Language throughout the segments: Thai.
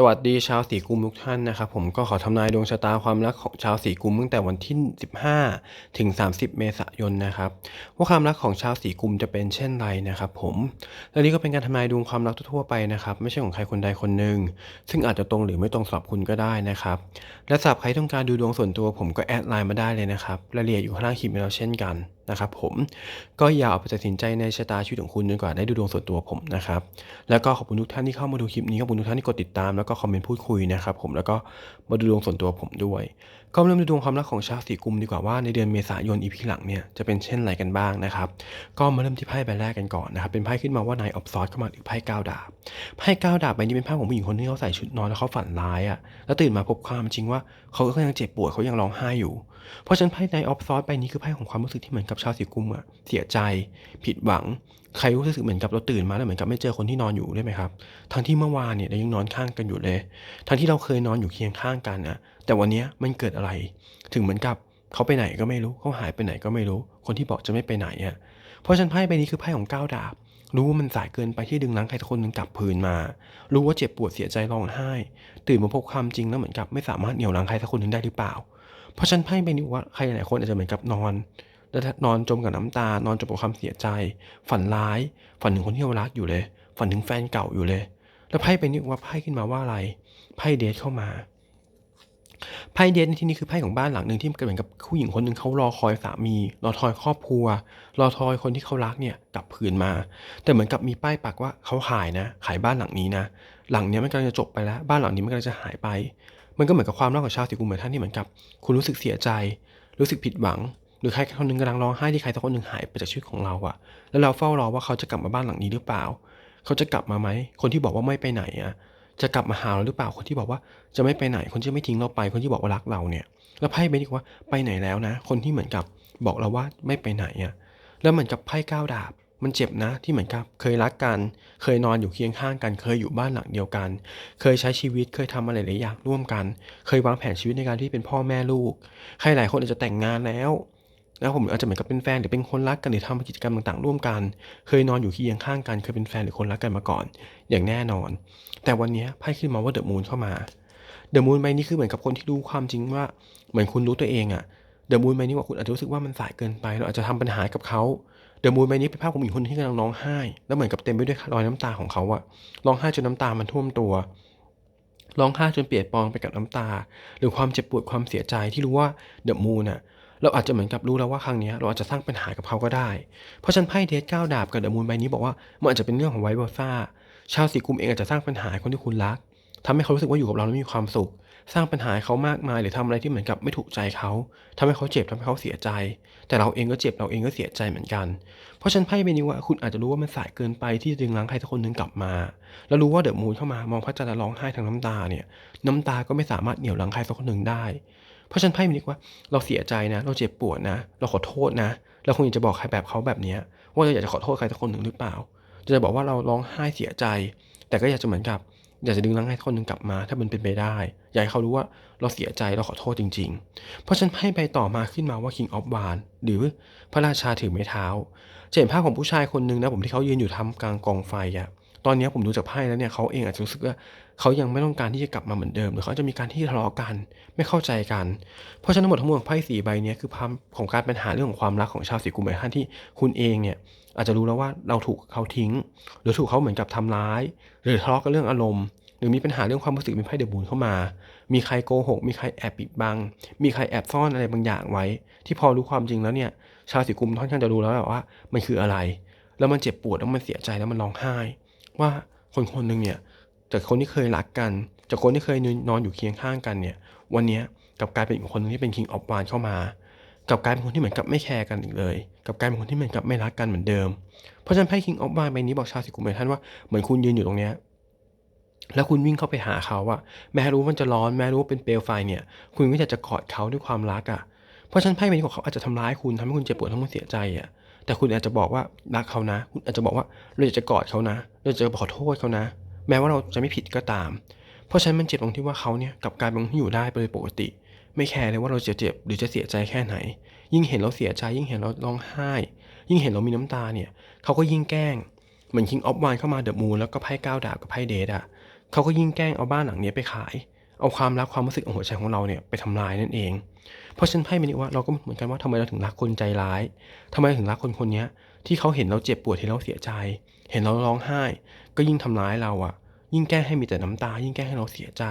สวัสดีชาวสีกุมทุกท่านนะครับผมก็ขอทำนายดวงชะตาความรักของชาวสีกุมตั้งแต่วันที่ 15 ถึง 30 เมษายนนะครับว่าความรักของชาวสีกุมจะเป็นเช่นไรนะครับผมและนี่ก็เป็นการทำนายดวงความรักทั่วไปนะครับ ไม่ใช่ของใครคนใดคนหนึ่งซึ่งอาจจะตรงหรือไม่ตรงสำหรับคุณก็ได้นะครับและสำหรับใครต้องการดูดวงส่วนตัวผมก็แอดไลน์มาได้เลยนะครับรายละเอียดอยู่ข้างล่างคลิปแล้วเช่นกัน นะครับผมก็อย่าเอาไปตัดสินใจในชะตาชีวิตของคุณจนกว่าได้ดูดวงส่วนตัวผมนะครับ แล้วก็ขอบคุณทุกท่านที่เข้ามาดูคลิปนี้ขอบคุณทุกท่านที่กดติดตามแล้วก็คอมเมนต์พูดคุยนะครับผมแล้วก็มาดูดวงส่วนตัวผมด้วย ก็มาเริ่มดูดวงความรักของชาวสีกุมดีกว่าว่าในเดือนเมษายนอีพีหลังเนี่ยจะเป็นเช่นไรกันบ้างนะครับก็มาเริ่มที่ไพ่ใบแรกกันก่อนนะครับเป็นไพ่ขึ้นมาว่านายออฟซอสเข้ามาหรือไพ่ก้าวดาบไพ่ก้าวดาบใบนี้เป็นไพ่ของผู้หญิงคนที่เขาใส่ชุดนอนแล้วเขาฝันร้ายอะแล้วตื่นมาพบความจริงว่าเขาก็ยังเจ็บปวดเขายังร้องไห้อยู่ เพราะฉะนั้นไพ่นออฟซอสใบนี้คือไพ่ของความรู้สึกที่เหมือนกับชาวสีกุมอะเสียใจผิดหวัง ใครรู้สึกเหมือนกับเราตื่นมาแล้วเหมือนกับไม่เจอคนที่นอนอยู่ได้ไหมครับทั้งที่เมื่อวานเนี่ยเรายังนอนข้างกันอยู่เลย ทั้งที่เราเคยนอนอยู่เคียงข้างกันนะแต่วันนี้มันเกิดอะไร ถึงเหมือนกับเขาไปไหนก็ไม่รู้เขาหายไปไหนก็ไม่รู้ คนที่บอกจะไม่ไปไหนอะเพราะฉะนั้นไพ่ใบนี้คือไพ่ของก้าวดาบรู้ว่ามันสายเกินไปที่ดึงล้งใครสักคนหนึ่งกลับคืนมา รู้ว่าเจ็บปวดเสียใจร้องไห้ ตื่นมาพบความจริงแล้วเหมือนกับไม่สามารถเหนี่ยวล้งใครสักคนหนึ่งได้หรือเปล่า เพราะฉันไพ่ใบนี้บอกว่าใครหลายคนอาจจะเหมือนกับนอนแล้วนอนจมกับน้ำตานอนจมกับความเสียใจ ฝันร้าย ฝันถึงคนที่เรารักอยู่เลย ฝันถึงแฟนเก่าอยู่เลย แล้วไพ่ใบนี้บอกว่าไพ่ขึ้นมาว่าอะไรไพ่เดทเข้ามาไพ่เดทในที่นี้คือไพ่ของบ้านหลังหนึ่งที่เหมือนกับผู้หญิงคนหนึ่งเขารอคอยสามี รอคอยครอบครัว รอคอยคนที่เขารักเนี่ยกลับคืนมา แต่เหมือนกับมีป้ายปักว่าเขาขายนะ ขายบ้านหลังนี้นะ หลังเนี้ยมันกำลังจะจบไปแล้ว บ้านหลังนี้มันกำลังจะหายไป มันก็เหมือนกับความรักของชาวสีกุมเหมือนท่านที่เหมือนกับ คุณรู้สึกเสียใจ รู้สึกผิดหวัง หรือใครคนหนึงกำลังร้องไห้ที่ใครสักคนหนึ่งหายไปจากชีวิตของเราอะแล้วเราเฝ้ารอว่าเขาจะกลับมาบ้านหลังนี้หรือเปล่า เขาจะกลับมาไหม คนที่บอกว่าไม่ไปไหนอะจะกลับมาหาเราหรือเปล่า คนที่บอกว่าจะไม่ไปไหน คนที่ไม่ทิ้งเราไป คนที่บอกว่ารักเราเนี่ย แล้วไพ่ใบนี้บอกว่าไปไหนแล้วนะ คนที่เหมือนกับบอกเราว่าไม่ไปไหนอะแล้วเหมือนกับไพ่ก้าวดาบ มันเจ็บนะที่เหมือนกับเคยรักกัน เคยนอนอยู่เคียงข้างกัน เคยอยู่บ้านหลังเดียวกัน เคยใช้ชีวิตเคยทำอะไรหลายอย่างร่วมกัน เคยวางแผนชีวิตในการที่เป็นพ่อแม่ลูก ใครหลายคนอาจจะแต่งงานแล้วแล้วผมอาจจะเหมือนกับเป็นแฟนหรือเป็นคนรักกันหรือทำกิจกรรมต่างๆ ร่วมกัน เคยนอนอยู่เคียงข้างกันเคยเป็นแฟนหรือคนรักกันมาก่อน อย่างแน่นอน แต่วันนี้ไพ่ขึ้นมาว่าเดอะมูนเข้ามาเดอะมูนใบนี้คือเหมือนกับคนที่รู้ความจริงว่าเหมือนคุณรู้ตัวเองอะเดอะมูนใบนี้ว่าคุณอาจจะรู้สึกว่ามันสายเกินไป เราอาจจะทำปัญหากับเขา ดอะมูนใบนี้เป็นภาพของหญิงคนที่กำลังร้องไห้ แล้วเหมือนกับเต็มไปด้วยรอยน้ำตาของเขาอะร้องไห้จนน้ำตามันท่วมตัว ร้องไห้จนเปียกปอนไปกับน้ำตา หรือความเจ็บปวดความเสียใจที่รู้ว่าเดอะมูนอะเราอาจจะเหมือนกับรู้แล้วว่าครั้งนี้เราอาจจะสร้างปัญหากับเขาก็ได้ เพราะฉันไพ่เดทเก้าดาบกับเดอะมูนใบนี้บอกว่ามันอาจจะเป็นเรื่องของไวเบอร์ซ่า ชาวสีกุมเองอาจจะสร้างปัญหาคนที่คุณรักทำให้เขารู้สึกว่าอยู่กับเราแล้วมีความสุข สร้างปัญหาให้เขามากมายหรือทำอะไรที่เหมือนกับไม่ถูกใจเขาทำให้เขาเจ็บทำให้เขาเสียใจ แต่เราเองก็เจ็บเราเองก็เสียใจเหมือนกัน เพราะฉันไพ่ใบนี้ว่าคุณอาจจะรู้ว่ามันสายเกินไปที่จะดึงล้างใครสักคนหนึ่งกลับมา แล้วรู้ว่าเดอะมูนเข้ามามองพระจันทร์ร้องไห้ทางน้ำตาเนี่ยน้ำตาก็ไม่สามารถเหนี่ยวล้างใครสักคนหนึ่งได้เพราะฉันไพ่มันนี้ว่าเราเสียใจนะ เราเจ็บปวดนะ เราขอโทษนะ เราคงอยากจะบอกใครแบบเขาแบบนี้ว่าเราอยากจะขอโทษใครสักคนหนึ่งหรือเปล่า จะบอกว่าเราร้องไห้เสียใจ แต่ก็อยากจะเหมือนกับ อยากจะดึงล้างให้คนหนึ่งกลับมา ถ้ามันเป็นไปได้ อยากให้เขารู้ว่าเราเสียใจเราขอโทษจริง ๆ เพราะฉันไพ่ใบต่อมาขึ้นมาว่า King of w a n หรือพระราชาถือไม้เท้าจะเห็นภาพของผู้ชายคนหนึ่งนะผมที่เขายืนอยู่ทำกลางกองไฟอะตอนนี้ผมดูจากไพ่แล้วเนี่ยเขาเองอาจจะรู้สึกว่าเขายังไม่ต้องการที่จะกลับมาเหมือนเดิม หรือเขาจะมีการที่ทะเลาะกัน ไม่เข้าใจกัน เพราะฉะนั้นทั้งหมดทั้งมวลไพ่สี่ใบนี้คือภาพของการปัญหาเรื่องของความรักของชาวสีกุมหลายท่านที่คุณเองเนี่ย อาจจะรู้แล้วว่าเราถูกเขาทิ้ง หรือถูกเขาเหมือนกับทำร้าย หรือทะเลาะกันเรื่องอารมณ์ หรือมีปัญหาเรื่องความรู้สึกมีไพ่เดบูนเข้ามา มีใครโกหก มีใครแอบปิดบัง มีใครแอบซ่อนอะไรบางอย่างไว้ ที่พอรู้ความจริงแล้วเนี่ย ชาวสีกุมค่อนข้างจะรู้แล้วแหละว่า มันคืออะไร แล้วมันเจ็บปวดแล้วมันเสียใจแล้วมันร้องไห้ ว่าคนคนหนึ่งเนี่ยจากคนที่เคยรักกัน จากคนที่เคยนอนอยู่เคียงข้างกันเนี่ย วันนี้กลับกลายเป็นอีกคนนึงที่เป็น King of w a n เข้ามา กับกลายเป็นคนที่เหมือนกับไม่แคร์กันอีกเลย กับกลายเป็นคนที่เหมือนกับไม่รักกันเหมือนเดิม เพราะฉะนั้นไพ่ King of w a n ใบนี้บอกชาวสีกุมหลายท่านว่าเหมือนคุณยืนอยู่ตรงเนี้ยแล้วคุณวิ่งเข้าไปหาเขาอะแม้รู้มันจะร้อนแม้รู้ว่าเป็นเปลวไฟเนี่ย คุณก็อยากจะกอดเขาด้วยความรักอะเพราะฉะนันไพ่ใบนี้ของเขาอาจจะทำร้ายคุณทำให้คุณเจ็บปวดทำให้คุณเสียใจอะแต่คุณอาจจะบอกว่ารักเขานะ คุณอาจจะบอกว่าเราอยากจะกอดเขานะ เราจะขอโทษเขานะ แม้ว่าเราจะไม่ผิดก็ตาม เพราะฉะนั้นมันเจ็บตรงที่ว่าเขาเนี่ยกับกายเป็นคนที่อยู่ได้โดยปกติ ไม่แคร์เลยว่าเราจะเจ็บหรือจะเสียใจแค่ไหน ยิ่งเห็นเราเสียใจ ยิ่งเห็นเราร้องไห้ ยิ่งเห็นเรามีน้ำตาเนี่ยเขาก็ยิ่งแกล้งเหมือน King of w a n เข้ามาเดอะมูนแล้วก็ไพ่ก้าวดาบกับไพ่เดทอะเขาก็ยิ่งแกล้งเอาบ้านหลังนี้ไปขาย เอาความรักความรู้สึกของหัวใจของเราเนี่ยไปทำลายนั่นเอง เพราะฉันไพ่เป็นว่าเราก็เหมือนกันว่าทำไมเราถึงรักคนใจร้ายทำไมถึงรักคนคนนี้ที่เขาเห็นเราเจ็บปวดเห็นเราเสียใจ เห็นเราร้องไห้ ก็ยิ่งทำร้ายเราอะ ยิ่งแกล้งให้มีแต่น้ำตา ยิ่งแกล้งให้เราเสียใจ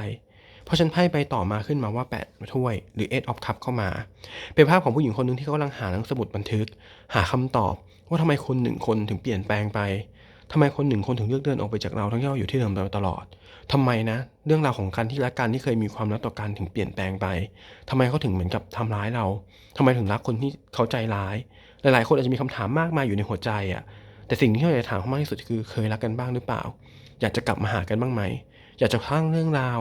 เพราะฉันไพ่ไปต่อมาขึ้นมาว่า8ถ้วย หรือ eight of cup เข้ามา เป็นภาพของผู้หญิงคนหนึ่งที่เขากำลังหาหนังสมุดบันทึก หาคำตอบ ว่าทำไมคนหนึ่งคนถึงเปลี่ยนแปลงไปทำไมคนหนึ่งคนถึงเลือกเดินออกไปจากเราทั้งที่เราอยู่ที่เดิมมาตลอดทำไมนะ เรื่องราวของการที่รักกันที่เคยมีความรักต่อกันถึงเปลี่ยนแปลงไปทำไมเขาถึงเหมือนกับทำร้ายเราทำไมถึงรักคนที่เขาใจร้าย หลายๆ คนอาจจะมีคำถามมากมายอยู่ในหัวใจอะแต่สิ่งที่เราอยากถามเขามากที่สุดคือเคยรักกันบ้างหรือเปล่า อยากจะกลับมาหากันบ้างไหม อยากจะสร้างเรื่องราว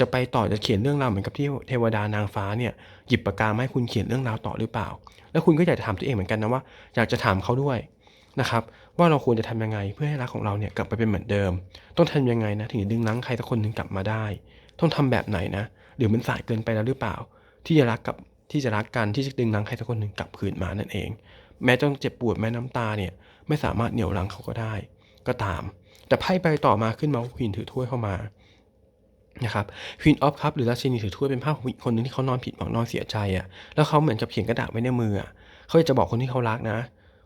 จะไปต่อจะเขียนเรื่องราวเหมือนกับที่เทวดานางฟ้าเนี่ยหยิบปากกาให้คุณเขียนเรื่องราวต่อหรือเปล่า แล้วคุณก็อยากจะถามตัวเองเหมือนกันนะว่า อยากจะถามเขาด้วยนะครับว่าเราควรจะทำยังไงเพื่อให้รักของเราเนี่ยกลับไปเป็นเหมือนเดิม ต้องทำยังไงนะถึงจะดึงรั้งใครสักคนหนึ่งกลับมาได้ ต้องทำแบบไหนนะหรือมันสายเกินไปแล้วหรือเปล่า ที่จะรักกับที่จะรักกันที่จะดึงรั้งใครสักคนหนึ่งกลับคืนมานั่นเอง แม้ต้องเจ็บปวดแม้น้ำตาเนี่ยไม่สามารถเหนี่ยวรั้งเขาก็ได้ ก็ตาม แต่ไพ่ไปต่อมาขึ้นมาควีนถือถ้วยเข้ามานะครับควีนออฟคัพหรือราชินีถือถ้วยเป็นภาพคนหนึ่งที่เขานอนผิดหวังนอนเสียใจอะ่ะแล้วเขาเหมือนจะเขียนกระดาษไว้ในมืออะเขาจะบอกคนที่เขารักนะ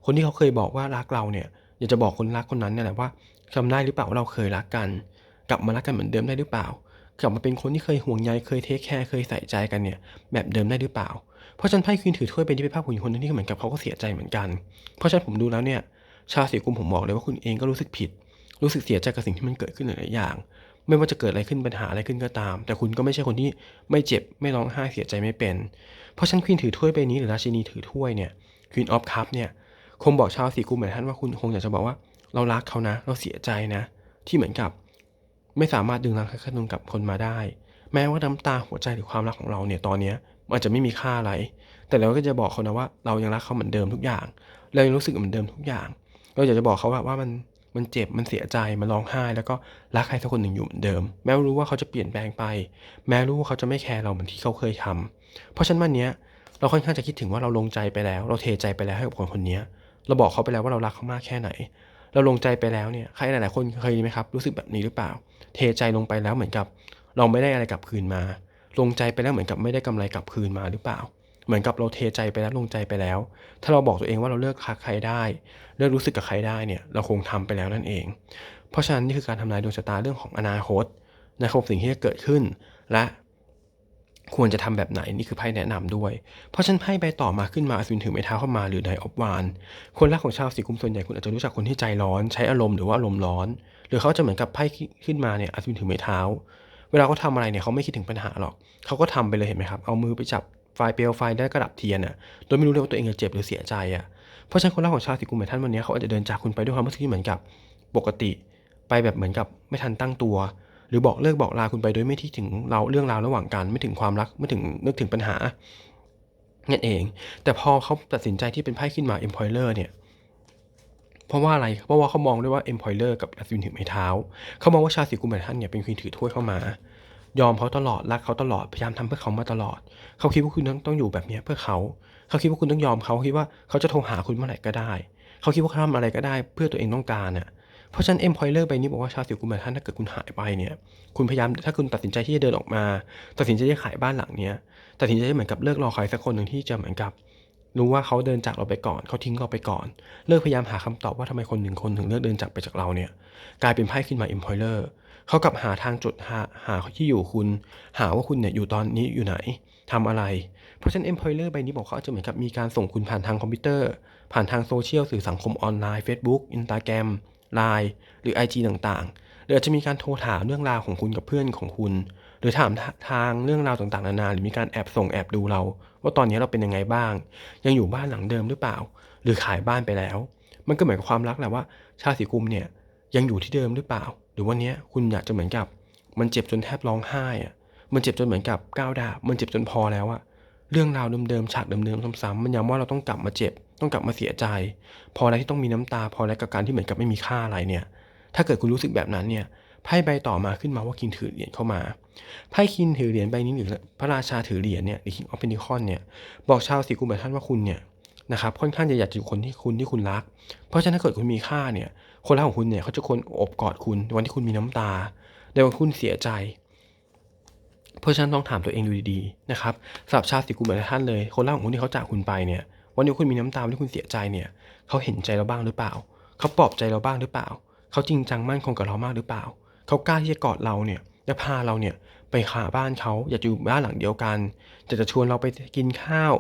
คนที่เขาเคยบอกว่ารักเราเนี่ยอยากจะบอกคนรักคนนั้นเนี่ยแหละว่าจำได้หรือเปล่าว่าเราเคยรักกัน กลับมารักกันเหมือนเดิมได้หรือเปล่า กลับมาเป็นคนที่เคยห่วงใยเคยเทคแคร์เคยใส่ใจกันเนี่ยแบบเดิมได้หรือเปล่า เพราะฉันไพ่ควีนถือถ้วยเป็นที่เป็นภาพผู้หญิงคนนึงที่เหมือนกับเขาก็เสียใจเหมือนกัน เพราะฉะนั้นผมดูแล้วเนี่ยชาสีกุมผมบอกเลยว่าคุณเองก็รู้สึกผิด รู้สึกเสียใจกับสิ่งที่มันเกิดขึ้นหลายอย่าง ไม่ว่าจะเกิดอะไรขึ้นปัญหาอะไรขึ้นก็ตาม แต่คุณก็ไม่ใช่คนที่ไม่เจ็บไม่ร้องไห้เสียใจไม่เป็น เพราะฉันควีนถือถ้วยใบนี้หรือราชินีถือถ้วยเนี่ยควีนออฟคัพเนี่ยคงบอกชาวสีกุมเหมือนท่านว่าคุณคงอยากจะบอกว่า เรารักเขานะ เราเสียใจนะ ที่เหมือนกับ ไม่สามารถดึงรังคันนกับคนมาได้ แม้ว่าน้ำตาหัวใจหรือความรักของเราเนี่ยตอนนี้มันจะไม่มีค่าอะไร แต่เราก็จะบอกเขานะว่า เรายังรักเขาเหมือนเดิมทุกอย่าง เรายังรู้สึกเหมือนเดิมทุกอย่าง เราอยากจะบอกเขาว่าว่ามัน มันเจ็บมันเสียใจมันร้องไห้ แล้วก็รักใครสักคนหนึ่งอยู่เหมือนเดิม แม้รู้ว่าเขาจะเปลี่ยนแปลงไป แม้รู้ว่าเขาจะไม่แคร์เราเหมือนที่เขาเคยทำเพราะฉะนั้นวันนี้เราค่อนข้างจะคิดถึงว่าเราลงใจไปแล้ว เราเทใจไปแล้วให้กับคนคนนี้เราบอกเขาไปแล้วว่าเรารักเขามากแค่ไหน เราลงใจไปแล้วเนี่ยใครหลายๆคนเคยไหมครับรู้สึกแบบนี้หรือเปล่า เทใจลงไปแล้วเหมือนกับ เราไม่ได้อะไรกลับคืนมา ลงใจไปแล้วเหมือนกับไม่ได้กำไรกลับคืนมาหรือเปล่า เหมือนกับเราเทใจไปแล้วลงใจไปแล้ว ถ้าเราบอกตัวเองว่าเราเลิกคักใครได้ เลิกรู้สึกกับใครได้เนี่ยเราคงทำไปแล้วนั่นเอง เพราะฉะนั้นนี่คือการทำนายดวงชะตาเรื่องของอนาคตนะครับสิ่งที่จะเกิดขึ้นและควรจะทำแบบไหนนี่คือไพ่แนะนำด้วย เพราะฉันไพ่ใบต่อมาขึ้นมาอสูรถือไม้เท้าเข้ามาหรือไดออฟวานคนรักของชาวสีกุมส่วนใหญ่คุณอาจจะรู้จักคนที่ใจร้อน ใช้อารมณ์หรือว่าอารมณ์ร้อน หรือเขาจะเหมือนกับไพ่ขึ้นมาเนี่ยอสูรถือไม้เท้า เวลาเขาทาอะไรเนี่ยเขาไม่คิดถึงปัญหาหรอกเขาก็ทำไปเลยเห็นไหมครับเอามือไปจับ ไฟเปลวไฟได้กระดับเทียนอะโดยไม่รู้เลยว่าตัวเองจะเจ็บหรือเสียใจอะเพราะฉะนั้นคนรักของชาวสีกุมแบบท่านวันนี้เขาอาจจะเดินจากคุณไปด้วยความรู้สึกที่เหมือนกับปกติ ไปแบบเหมือนกับไม่ทันตั้งตัว หรือบอกเลิกบอกลาคุณไปโดยไม่ที่ถึงเราเรื่องราวระหว่างกันไม่ถึงความรักไม่ถึงนึกถึงปัญหานั่นเอง แต่พอเขาตัดสินใจที่เป็นไพ่ขึ้นมา employer เนี่ยเพราะว่าอะไร เพราะว่าเขามองด้วยว่า employer กับอัศวินถือไม้เท้า เขามองว่าชาสีกุมแบบท่านเนี่ยเป็นควีนถือถ้วยเข้ามา ยอมเขาตลอดรักเขาตลอดพยายามทำเพื่อเขามาตลอด เขาคิดว่าคุณต้องต้องอยู่แบบนี้เพื่อเขา เขาคิดว่าคุณต้องยอมเขาคิดว่าเขาจะโทรหาคุณเมื่อไหร่ก็ได้ เขาคิดว่าเขาทำอะไรก็ได้เพื่อตัวเองต้องการน่ะเพราะฉะนั้น employer ใบนี้บอกว่าชาวสิวกุมแบบท่านถ้าเกิดคุณหายไปเนี่ย คุณพยายามถ้าคุณตัดสินใจที่จะเดินออกมา ตัดสินใจที่จะขายบ้านหลังเนี้ยตัดสินใจเหมือนกับเลิกรอใครสักคนหนึ่งที่จะเหมือนกับรู้ว่าเขาเดินจากเราไปก่อน เขาทิ้งเราไปก่อน เลิกพยายามหาคำตอบว่าทำไมคนหนึ่งคนถึงเลือกเดินจากไปจากเราเนี่ย กลายเป็นไพ่ขึ้นมา employer เขากลับหาทางจุดหาหาที่อยู่คุณ หาว่าคุณเนี่ยอยู่ตอนนี้อยู่ไหนทำอะไร เพราะฉะนั้น employer ใบนี้บอกเขาจะเหมือนกับมีการส่งคุณผ่านทางคอมพิวเตอร์ ผ่านทางโซเชียลสื่อสังคมออนไลน์ Facebook Instagram Line หรือ IG ต่างๆหรืออาจจะมีการโทรถามเรื่องราวของคุณกับเพื่อนของคุณ หรือถามทางเรื่องราวต่างๆนานาหรือมีการแอบส่งแอบดูเรา ว่าตอนนี้เราเป็นยังไงบ้าง ยังอยู่บ้านหลังเดิมหรือเปล่า หรือขายบ้านไปแล้ว มันก็เหมือนกับความรักแหละว่า ชาติสีกุมเนี่ยยังอยู่ที่เดิมหรือเปล่า หรือวันนี้คุณอยากจะเหมือนกับ มันเจ็บจนแทบร้องไห้อะมันเจ็บจนเหมือนกับก้าวดาบมันเจ็บจนพอแล้วอะเรื่องราวเดิมๆฉากเดิมๆซ้ำๆมันย้ำว่าเราต้องกลับมาเจ็บ ต้องกลับมาเสียใจ พอแล้วที่ต้องมีน้ำตา พอแล้วกับการที่เหมือนกับไม่มีค่าอะไรเนี่ย ถ้าเกิดคุณรู้สึกแบบนั้นเนี่ยไพ่ใบต่อมาขึ้นมาว่าคินถือเหรียญเข้ามาไพ่คินถือเหรียญใบนี้หรือพระราชาถือเหรียญเนี่ยหรือ King of Pentacles เนี่ยบอกชาวสีกุมแบบท่านว่าคุณเนี่ยนะครับค่อนข้างจะอยากจะอยู่คนที่คุณที่คุณรัก เพราะฉะนั้นถ้าเกิดคุณมีค่าเนี่ย คนรักของคุณเนี่ยเขาจะคนอบกอดคุณวันที่คุณมีน้ำตา ในวันคุณเสียใจ เพราะฉะนั้นต้องถามตัวเองดูดีๆนะครับสำหรับชาวสีกุมหลายท่านเลย คนรักของคุณที่เขาจากคุณไปเนี่ย วันนี้คุณมีน้ำตาวันที่คุณเสียใจเนี่ย เขาเห็นใจเราบ้างหรือเปล่า เขาปลอบใจเราบ้างหรือเปล่า เขาจริงจังมั่นคงกับเรามากหรือเปล่า เขากล้าที่จะกอดเราเนี่ยและพาเราเนี่ยไปหาบ้านเขาอยากอยู่บ้านหลังเดียวกันจะจะชวนเราไปกินข้าว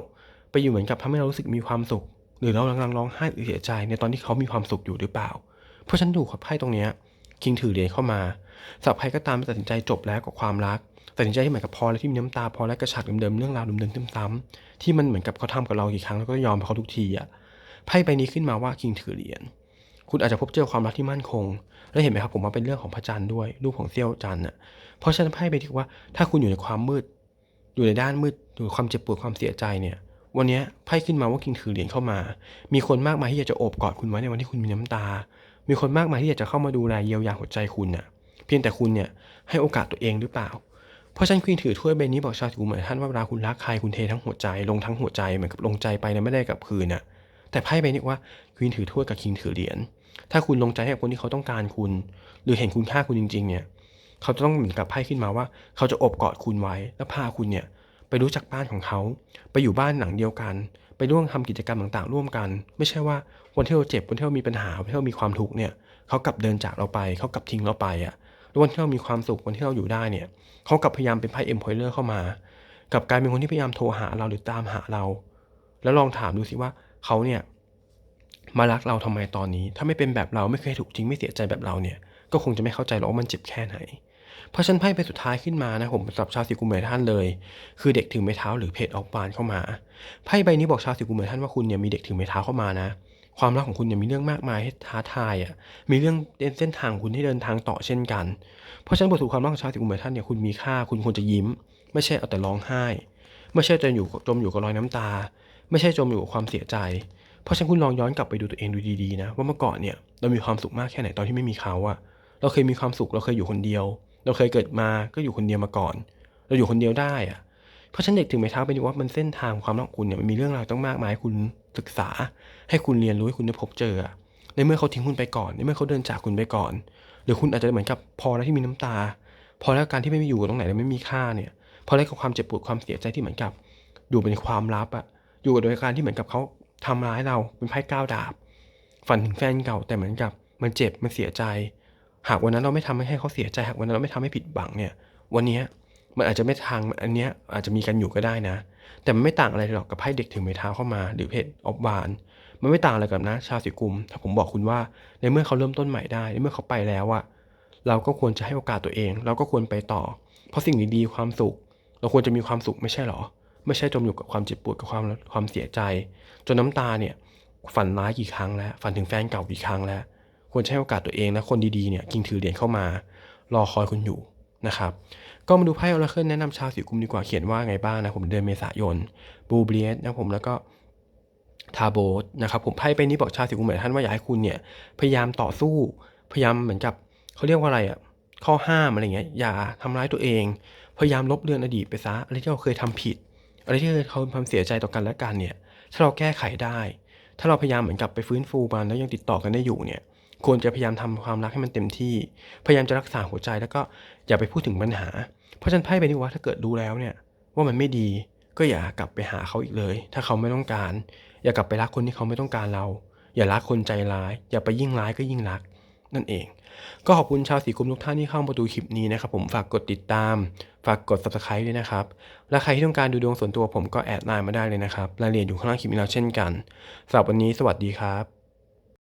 ไปอยู่เหมือนกับทำให้เรารู้สึกมีความสุข หรือเรากำลังร้องไห้หรือเสียใจในตอนที่เขามีความสุขอยู่หรือเปล่า เพราะฉะนันดูขับไพ่ตรงเนี้ยคิงถือเหรียญเข้ามาสำหรับใครก็ตามตัดสินใจจบแล้วกับความรักตัดสินใจที่เหมือนกับพอแล้วที่มีน้ำตาพอแล้วกระฉากเดิมๆเรื่องราวเดิมๆซ้ำๆที่มันเหมือนกับเขาทำกับเรากี่ครั้งแล้วก็ยอมเขาทุกทีอะไพ่ใบนี้ขึ้นมาว่าคิงถือเหรียญคุณอาจจะพบเจอความรักที่มั่นคง แล้วเห็นไหมครับผมว่าเป็นเรื่องของพระจันทร์ด้วยรูปของเสี้ยวจันทร์อะเพราะฉะนั้นไพ่ไปที่ว่าถ้าคุณอยู่ในความมืด อยู่ในด้านมืดอยู่ความเจ็บปวดความเสียใจเนี่ยวันนี้ไพ่ขึ้นมาว่าคิงถือเหรียญเข้ามา มีคนมากมายที่อยากจะโอบกอดคุณไว้ในวันที่คุณมีน้ำตา มีคนมากมายที่อยากจะเข้ามาดูแลเยียวยาหัวใจคุณน่ะ เพียงแต่คุณเนี่ยให้โอกาสตัวเองหรือเปล่า เพราะฉันควีนถือถ้วยใบนี้บอกชาวถือเหมือนท่านว่าเวลาคุณรักใครคุณเททั้งหัวใจลงทั้งหัวใจเหมือนกับลงใจไปนะไม่ได้กลับคืนน่ะ แต่ไพ่ใบนี้ว่าควีนถือถ้วยกับคิงถือเหรียญ ถ้าคุณลงใจให้คนที่เขาต้องการคุณ หรือเห็นคุณค่าคุณจริง ๆ เนี่ย เขาจะต้องเหมือนกับไพ่ขึ้นมาว่า เขาจะอบกอดคุณไว้แล้วพาคุณเนี่ยไปรู้จักบ้านของเขา ไปอยู่บ้านหลังเดียวกัน ไปร่วมทำกิจกรรมต่างๆ ร่วมกัน ไม่ใช่ว่าวันที่เราเจ็บวันที่เรามีปัญหาวันที่เรามีความทุกข์เนี่ยเขากลับเดินจากเราไปเขากลับทิ้งเราไปอะแล้ววันที่เรามีความสุขวันที่เราอยู่ได้เนี่ยเขากลับพยายามเป็นไพ่เอ็มพอยเลอร์เข้ามากลับกลายเป็นคนที่พยายามโทรหาเราหรือตามหาเรา แล้วลองถามดูสิว่าเขาเนี่ยมารักเราทำไมตอนนี้ ถ้าไม่เป็นแบบเราไม่เคยถูกทิ้งไม่เสียใจแบบเราเนี่ย ก็คงจะไม่เข้าใจหรอกว่ามันเจ็บแค่ไหน พราะฉันไพ่ไปสุดท้ายขึ้นมานะผมสำหรับชาวสิกุมเมท่านเลย คือเด็กถือไม้เท้าหรือเพจออกบานเข้ามาไพ่ใบนี้บอกชาวสิกุมเมท่านว่าคุณเนี่ยมีเด็กถือไม้เท้าเข้ามานะ ความรักของคุณเนี่ยมีเรื่องมากมายให้ท้าทายอะมีเรื่องเส้นทางคุณที่เดินทางต่อเช่นกัน เพราะฉะนั้นบทสรุปความรักของชาวสิกุมเมท่านเนี่ยคุณมีค่าคุณควรจะยิ้ม ไม่ใช่เอาแต่ร้องไห้ ไม่ใช่จมอยู่จมอยู่กับรอยน้ำตา ไม่ใช่จมอยู่กับความเสียใจเพราะฉะนั้นคุณลองย้อนกลับไปดูตัวเองดูดีๆนะ ว่าเมื่อก่อนเนี่ยเรามีความสุขมากแค่ไหนตอนที่ไม่มีเขาอะเราเคยมีความสุขเราเคยอยู่คนเดียว เราเคยเกิดมาก็อยู่คนเดียวมาก่อน เราอยู่คนเดียวได้อะเพราะฉันเด็กถึงไม้เท้าไปดูว่ามันเส้นทางความรักคุณเนี่ยมันมีเรื่องราวต้องมากมายให้คุณศึกษา ให้คุณเรียนรู้ให้คุณได้พบเจออะในเมื่อเขาทิ้งคุณไปก่อนในเมื่อเขาเดินจากคุณไปก่อน หรือคุณอาจจะเหมือนกับพอแล้วที่มีน้ำตา พอแล้วการที่ไม่มีอยู่ตรงไหนแล้วไม่มีค่าเนี่ย พอแล้วกับความเจ็บปวดความเสียใจที่เหมือนกับ อยู่เป็นความลับอะอยู่กับโดยการที่เหมือนกับเขาทำร้ายเราเป็นไพ่ก้าวดาบ ฝันถึงแฟนเก่าแต่เหมือนกับ มันเจ็บมันเสียใจ หากวันนั้นเราไม่ทำให้เขาเสียใจหากวันนั้นเราไม่ทำให้ผิดหวังเนี่ย วันนี้มันอาจจะไม่ทางอันเนี้ยอาจจะมีกันอยู่ก็ได้นะ แต่มันไม่ต่างอะไรหรอกกับไพ่เด็กถึงไม้เท้าเข้ามา หรือเพจออฟบานมันไม่ต่างอะไรกับนะ ชาวสิกุม ถ้าผมบอกคุณว่าในเมื่อเขาเริ่มต้นใหม่ได้ในเมื่อเขาไปแล้วอะเราก็ควรจะให้โอกาสตัวเอง เราก็ควรไปต่อ เพราะสิ่งดีๆความสุข เราควรจะมีความสุขไม่ใช่หรอ ไม่ใช่จมอยู่กับความเจ็บปวดกับความความเสียใจ จนน้ำตาเนี่ยฝันร้ายกี่ครั้งแล้ว ฝันถึงแฟนเก่ากี่ครั้งแล้ว ควรใช้โอกาสตัวเองและคนดีๆเนี่ยกิงถือเหรียญเข้ามา รอคอยคุณอยู่นะครับก็มาดูไพ่ออราเคิลแนะนำชาวสีกุมดีกว่าเขียนว่าไงบ้างนะผมเดือนเมษายนบูเบียสนะผมแล้วก็ทาโบสนะครับผมไพ่ไปนี้บอกชาวสีกุมเหมือนท่านว่าอยากให้คุณเนี่ยพยายามต่อสู้ พยายามเหมือนกับเขาเรียกว่าอะไรอะข้อห้ามอะไรเงี้ยอย่าทำร้ายตัวเอง พยายามลบเลือนอดีตไปซะอะไรที่เราเคยทำผิด อะไรที่เราทำเสียใจต่อกันและกันเนี่ยถ้าเราแก้ไขได้ ถ้าเราพยายามเหมือนกับไปฟื้นฟูมันแล้วยังติดต่อกันได้อยู่เนี่ย ควรจะพยายามทำความรักให้มันเต็มที่ พยายามจะรักษาหัวใจแล้วก็อย่าไปพูดถึงปัญหา เพราะฉันไพ่ไปนี่ว่าถ้าเกิดรู้แล้วเนี่ยว่ามันไม่ดีก็อย่ากลับไปหาเขาอีกเลย ถ้าเขาไม่ต้องการ อย่ากลับไปรักคนที่เขาไม่ต้องการเรา อย่ารักคนใจร้าย อย่าไปยิ่งร้ายก็ยิ่งรัก นั่นเอง ก็ขอบคุณชาวสีกุมทุกท่านที่เข้ามาดูคลิปนี้นะครับ ผมฝากกดติดตาม ฝากกด subscribe ด้วยนะครับ และใครที่ต้องการดูดวงส่วนตัวผมก็แอดไลน์มาได้เลยนะครับรายละเอียดอยู่ข้างล่างคลิปนี้แล้วเช่นกันสำหรับวันนี้สวัสดีครับ